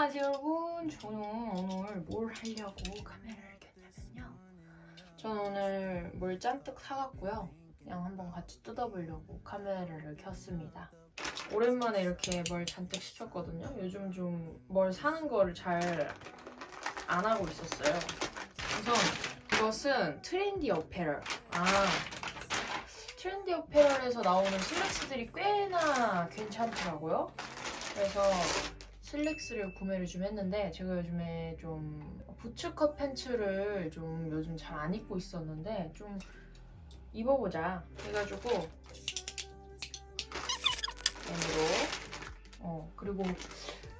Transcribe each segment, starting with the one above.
안녕하세요 여러분. 저는 오늘 뭘 하려고 카메라를 켰냐면요. 저는 오늘 물 잔뜩 사갔고요. 그냥 한번 같이 뜯어보려고 카메라를 켰습니다. 오랜만에 이렇게 뭘 잔뜩 시켰거든요. 요즘 좀 뭘 사는 거를 잘 안 하고 있었어요. 우선 이것은 트렌디 어페럴. 아 트렌디 어페럴에서 나오는 슬랙스들이 꽤나 괜찮더라고요. 그래서 슬랙스를 구매를 좀 했는데 제가 요즘에 좀 부츠컷 팬츠를 좀 요즘 잘 안 입고 있었는데 좀 입어보자 해가지고 로어 그리고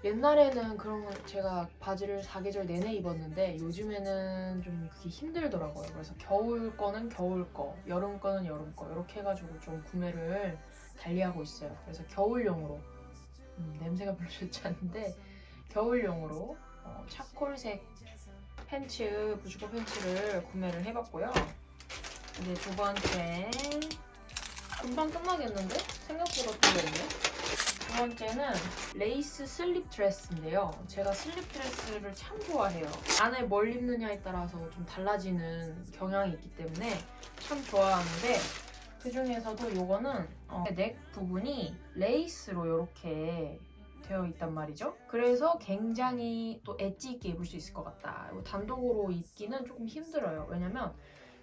옛날에는 그런 걸 제가 바지를 사계절 내내 입었는데 요즘에는 좀 그게 힘들더라고요. 그래서 겨울 거는 겨울 거, 여름 거는 여름 거 이렇게 해가지고 좀 구매를 달리하고 있어요. 그래서 겨울용으로 음, 냄새가 별로 좋지 않은데 겨울용으로 어, 차콜색 팬츠, 부츠컷 팬츠를 구매를 해봤고요. 이제 두 번째 금방 끝나겠는데? 생각보다 별로있네. 두 번째는 레이스 슬립 드레스인데요. 제가 슬립 드레스를 참 좋아해요. 안에 뭘 입느냐에 따라서 좀 달라지는 경향이 있기 때문에 참 좋아하는데 그 중에서도 이거는 어, 넥 부분이 레이스로 이렇게 되어 있단 말이죠. 그래서 굉장히 또 엣지 있게 입을 수 있을 것 같다. 단독으로 입기는 조금 힘들어요. 왜냐면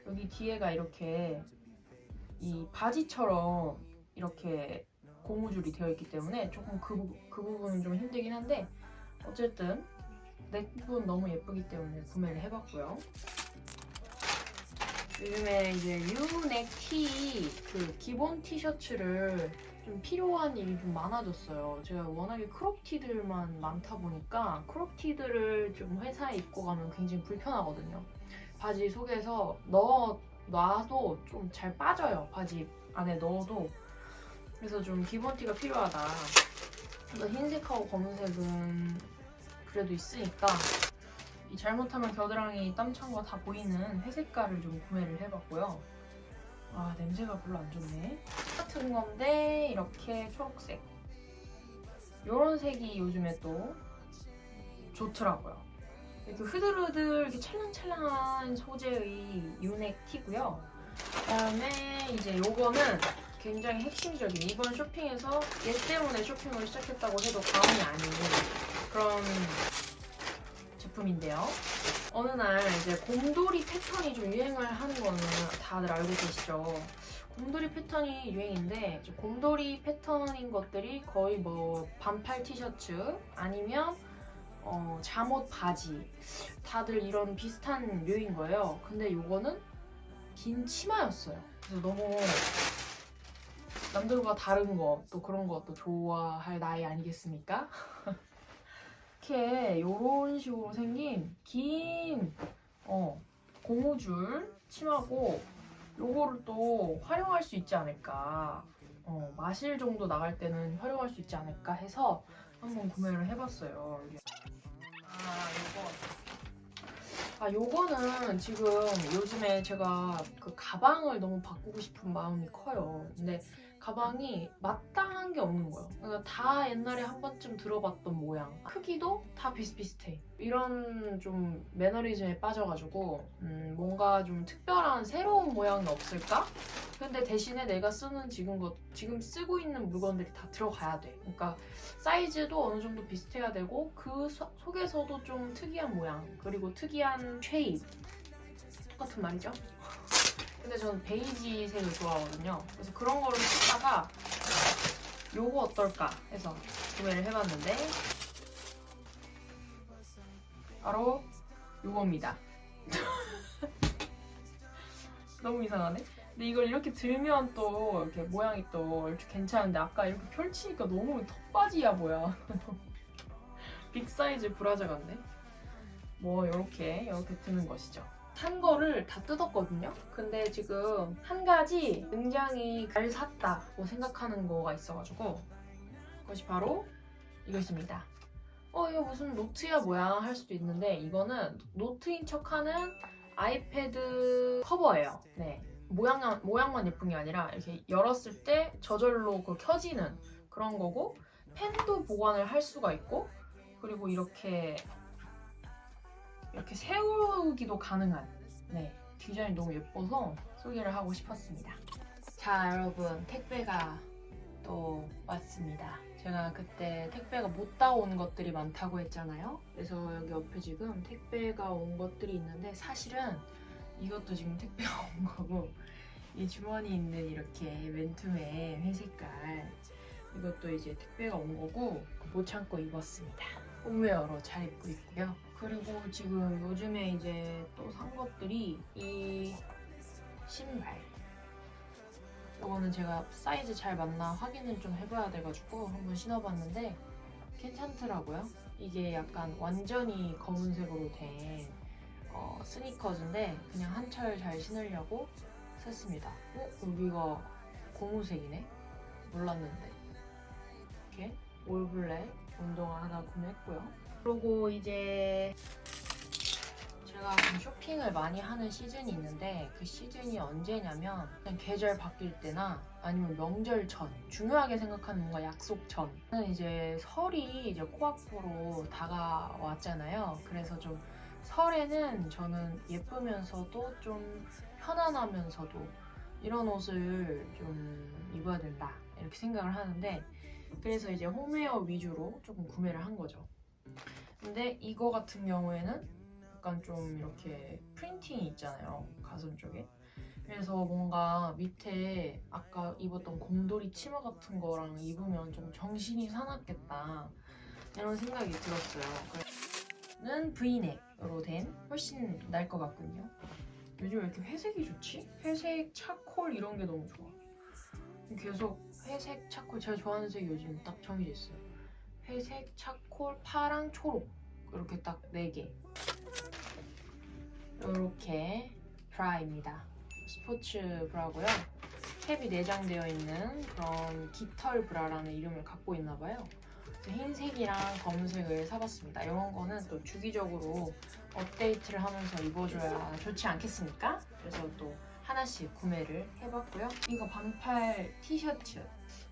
여기 뒤에가 이렇게 이 바지처럼 이렇게 고무줄이 되어 있기 때문에 조금 그, 부- 그 부분은 좀 힘들긴 한데 어쨌든 넥 부분 너무 예쁘기 때문에 구매를 해봤고요. 요즘에 이제 유넥 티, 그 기본 티셔츠를 좀 필요한 일이 좀 많아졌어요. 제가 워낙에 크롭 티들만 많다 보니까 크롭 티들을 좀 회사에 입고 가면 굉장히 불편하거든요. 바지 속에서 넣어 놔도 좀 잘 빠져요. 바지 안에 넣어도. 그래서 좀 기본 티가 필요하다. 흰색하고 검은색은 그래도 있으니까 이 잘못하면 겨드랑이 땀찬 거 다 보이는 회색깔을 좀 구매를 해봤고요. 아 냄새가 별로 안 좋네. 같은 건데 이렇게 초록색. 이런 색이 요즘에 또 좋더라고요. 이렇게 흐들흐들 이렇게 찰랑찰랑한 소재의 유넥 티고요. 그다음에 이제 요거는 굉장히 핵심적인 이번 쇼핑에서 얘 때문에 쇼핑을 시작했다고 해도 과언이 아닌 그런 제품인데요. 어느 날 이제 곰돌이 패턴이 좀 유행을 하는 거는 다들 알고 계시죠. 곰돌이 패턴이 유행인데 곰돌이 패턴인 것들이 거의 뭐 반팔 티셔츠 아니면 어, 잠옷 바지 다들 이런 비슷한 류인 거예요. 근데 요거는 긴 치마였어요. 그래서 너무 남들과 다른 거 또 그런 것도 좋아할 나이 아니겠습니까? 이렇게 이런 식으로 생긴 긴 어, 고무줄 치마고 요거를 또 활용할 수 있지 않을까. 어, 마실 정도 나갈 때는 활용할 수 있지 않을까 해서 한번 구매를 해봤어요. 아 요거. 아 요거는 지금 요즘에 제가 그 가방을 너무 바꾸고 싶은 마음이 커요. 근데 가방이 마땅한 게 없는 거예요. 그러니까 다 옛날에 한 번쯤 들어봤던 모양. 크기도 다 비슷비슷해. 이런 좀 매너리즘에 빠져가지고 음, 뭔가 좀 특별한 새로운 모양이 없을까? 근데 대신에 내가 쓰는 지금 것 지금 쓰고 있는 물건들이 다 들어가야 돼. 그러니까 사이즈도 어느 정도 비슷해야 되고 그 소- 속에서도 좀 특이한 모양 그리고 특이한 쉐입 똑같은 말이죠. 근데 저는 베이지색을 좋아하거든요. 그래서 그런 거를 찾다가 요거 어떨까 해서 구매를 해봤는데 바로 요겁니다. 너무 이상하네. 근데 이걸 이렇게 들면 또 이렇게 모양이 또 이렇게 괜찮은데 아까 이렇게 펼치니까 너무 턱바지야 뭐야. 빅 사이즈 브라자 같네. 뭐 이렇게 이렇게 드는 것이죠. 산 거를 다 뜯었거든요. 근데 지금 한 가지 굉장히 잘 샀다고 생각하는 거가 있어가지고 그것이 바로 이것입니다. 어 이거 무슨 노트야 뭐야 할 수도 있는데 이거는 노트인 척하는 아이패드 커버예요. 네 모양 모양만 예쁜 게 아니라 이렇게 열었을 때 저절로 그 켜지는 그런 거고 펜도 보관을 할 수가 있고 그리고 이렇게 이렇게 세우기도 가능한 네 디자인 너무 예뻐서 소개를 하고 싶었습니다. 자 여러분 택배가 또 왔습니다. 제가 그때 택배가 못 따온 것들이 많다고 했잖아요. 그래서 여기 옆에 지금 택배가 온 것들이 있는데 사실은 이것도 지금 택배가 온 거고 이 주머니 있는 이렇게 맨투맨 회색깔 이것도 이제 택배가 온 거고 못 참고 입었습니다. 홈웨어로 잘 입고 있고요. 그리고 지금 요즘에 이제 또 산 것들이 이 신발. 이거는 제가 사이즈 잘 맞나 확인을 좀 해봐야 돼가지고 한번 신어봤는데 괜찮더라고요. 이게 약간 완전히 검은색으로 된 어, 스니커즈인데 그냥 한철 잘 신으려고 샀습니다. 어? 여기가 고무색이네? 몰랐는데. 이렇게 올블랙 운동화 하나 구매했고요. 그리고 이제 제가 좀 쇼핑을 많이 하는 시즌이 있는데 그 시즌이 언제냐면 그냥 계절 바뀔 때나 아니면 명절 전 중요하게 생각하는 뭔가 약속 전은 이제 설이 이제 코앞으로 다가왔잖아요. 그래서 좀 설에는 저는 예쁘면서도 좀 편안하면서도 이런 옷을 좀 입어야 된다 이렇게 생각을 하는데 그래서 이제 홈웨어 위주로 조금 구매를 한 거죠. 근데 이거 같은 경우에는 약간 좀 이렇게 프린팅이 있잖아요 가슴 쪽에 그래서 뭔가 밑에 아까 입었던 곰돌이 치마 같은 거랑 입으면 좀 정신이 사납겠다 이런 생각이 들었어요 는 브이넥으로 된 훨씬 나을 것 같군요 요즘 왜 이렇게 회색이 좋지? 회색, 차콜 이런 게 너무 좋아 계속 회색, 차콜 제가 좋아하는 색이 요즘 딱 정해져 있어요 회색, 차콜, 파랑, 초록 이렇게 딱 4개 이렇게 브라입니다. 스포츠 브라고요. 캡이 내장되어 있는 그런 깃털 브라라는 이름을 갖고 있나 봐요. 그래서 흰색이랑 검은색을 사봤습니다. 이런 거는 또 주기적으로 업데이트를 하면서 입어줘야 좋지 않겠습니까? 그래서 또 하나씩 구매를 해봤고요. 이거 반팔 티셔츠.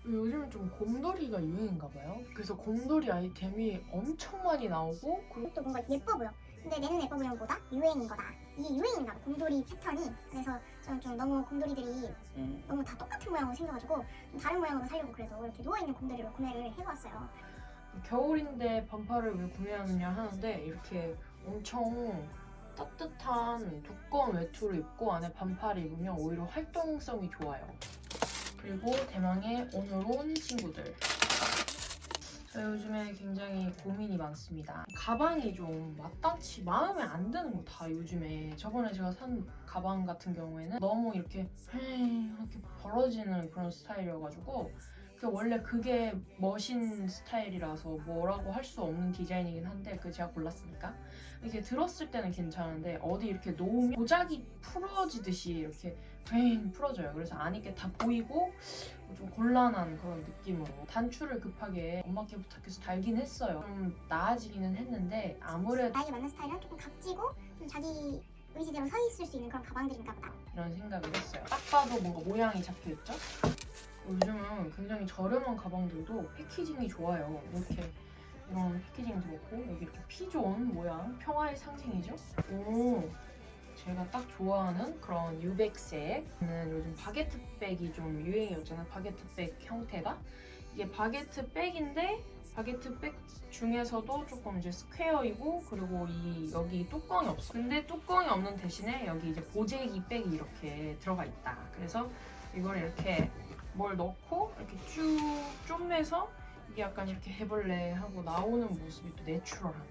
요즘은 좀 곰돌이가 유행인가 봐요. 그래서 곰돌이 아이템이 엄청 많이 나오고 그리고 또 뭔가 예뻐 보여. 근데 내 눈에 예뻐 보이는 것보다 유행인 거다. 이게 유행인가 봐. 곰돌이 패턴이. 그래서 저는 좀 너무 곰돌이들이 음, 너무 다 똑같은 모양으로 생겨가지고 좀 다른 모양으로 살려고 그래서 이렇게 누워있는 곰돌이로 구매를 해보았어요. 겨울인데 반팔을 왜 구매하느냐 하는데 이렇게 엄청 따뜻한 두꺼운 외투를 입고 안에 반팔을 입으면 오히려 활동성이 좋아요. 그리고 대망의 오늘 온 친구들. 저 요즘에 굉장히 고민이 많습니다. 가방이 좀 마땅치 마음에 안 드는 거 다 요즘에 저번에 제가 산 가방 같은 경우에는 너무 이렇게 이렇게 벌어지는 그런 스타일이어가지고 그 원래 그게 머신 스타일이라서 뭐라고 할 수 없는 디자인이긴 한데 그 제가 골랐으니까 이렇게 들었을 때는 괜찮은데 어디 이렇게 놓으면 도자기 풀어지듯이 이렇게 뱅 풀어져요. 그래서 안에 게 다 보이고 좀 곤란한 그런 느낌으로 단추를 급하게 엄마께 부탁해서 달긴 했어요. 좀 나아지기는 했는데 아무래도 나에게 맞는 스타일은 조금 각지고 좀 자기 의지대로 서 있을 수 있는 그런 가방들인가 보다. 이런 생각을 했어요. 딱 봐도 뭔가 모양이 잡혀있죠? 요즘은 굉장히 저렴한 가방들도 패키징이 좋아요. 이렇게 이런 패키징 들었고 여기 이렇게 피존 모양 평화의 상징이죠? 오 제가 딱 좋아하는 그런 유백색은 요즘 바게트 백이 좀 유행이었잖아요. 바게트 백 형태가 이게 바게트 백인데 바게트 백 중에서도 조금 이제 스퀘어이고 그리고 이 여기 뚜껑이 없어. 근데 뚜껑이 없는 대신에 여기 이제 보재기 백이 이렇게 들어가 있다. 그래서 이걸 이렇게 뭘 넣고 이렇게 쭉 쪼매서 이게 약간 이렇게 해볼래 하고 나오는 모습이 또 내추럴한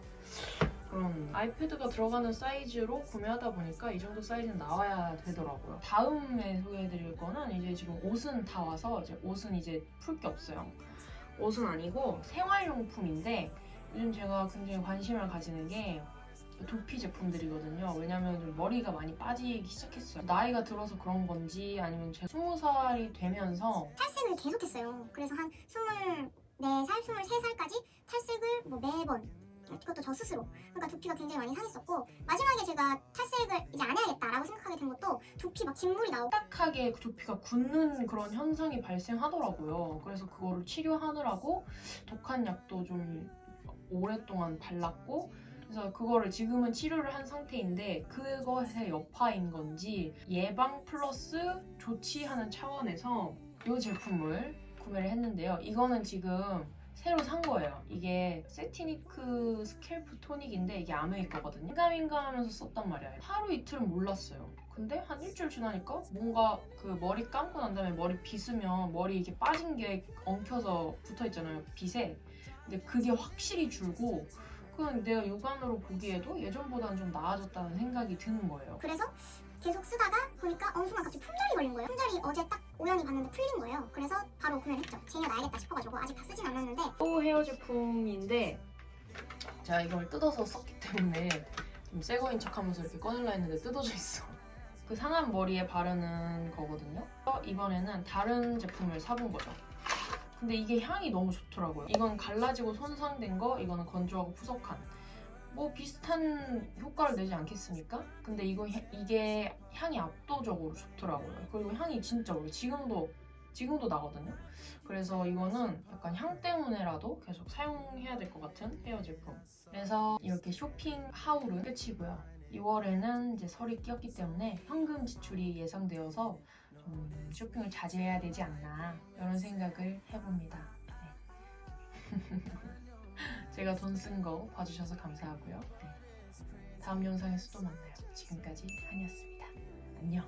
그런 아이패드가 들어가는 사이즈로 구매하다 보니까 이 정도 사이즈는 나와야 되더라고요. 다음에 소개해드릴 거는 이제 지금 옷은 다 와서 이제 옷은 이제 풀 게 없어요. 옷은 아니고 생활용품인데 요즘 제가 굉장히 관심을 가지는 게 두피 제품들이거든요. 왜냐면 좀 머리가 많이 빠지기 시작했어요. 나이가 들어서 그런 건지 아니면 제가 20살이 되면서 탈색을 계속했어요. 그래서 한 24살, 23살까지 탈색을 뭐 매번 그것도 저 스스로 그러니까 두피가 굉장히 많이 상했었고 마지막에 제가 탈색을 이제 안 해야겠다라고 생각하게 된 것도 두피 막 진물이 나오고 딱하게 두피가 굳는 그런 현상이 발생하더라고요. 그래서 그거를 치료하느라고 독한 약도 좀 오랫동안 발랐고 그래서 그거를 지금은 치료를 한 상태인데 그것의 여파인 건지 예방 플러스 조치하는 차원에서 이 제품을 구매를 했는데요. 이거는 지금 새로 산 거예요. 이게 세티니크 스캘프 토닉인데 이게 아메이 거거든요. 민감민감 하면서 썼단 말이에요. 하루 이틀은 몰랐어요. 근데 한 일주일 지나니까 뭔가 그 머리 감고 난 다음에 머리 빗으면 머리 이렇게 빠진 게 엉켜서 붙어 있잖아요. 빗에. 근데 그게 확실히 줄고 그냥 내가 육안으로 보기에도 예전보다는 좀 나아졌다는 생각이 드는 거예요. 그래서 계속 쓰다가 보니까 어느 순간 갑자기 품절이 걸린 거예요. 품절이 어제 딱 우연히 봤는데 풀린 거예요. 그래서 바로 구매를 했죠. 쟁여놔야겠다 싶어가지고 아직 다 쓰진 않았는데 또 헤어 제품인데 제가 이걸 뜯어서 썼기 때문에 좀 새 거인 척하면서 이렇게 꺼내려 했는데 뜯어져 있어. 그 상한 머리에 바르는 거거든요. 어, 이번에는 다른 제품을 사본 거죠. 근데 이게 향이 너무 좋더라고요. 이건 갈라지고 손상된 거, 이거는 건조하고 푸석한. 뭐 비슷한 효과를 내지 않겠습니까? 근데 이거 향- 이게 향이 압도적으로 좋더라고요. 그리고 향이 진짜 오래 지금도 지금도 나거든요. 그래서 이거는 약간 향 때문에라도 계속 사용해야 될 것 같은 헤어 제품. 그래서 이렇게 쇼핑 하울은 끝이고요. 6월에는 이제 설이 끼었기 때문에 현금 지출이 예상되어서 좀 쇼핑을 자제해야 되지 않나 이런 생각을 해봅니다. 네. 제가 돈 쓴 거 봐주셔서 감사하고요. 네. 다음 영상에서 또 만나요. 지금까지 한이었습니다. 안녕.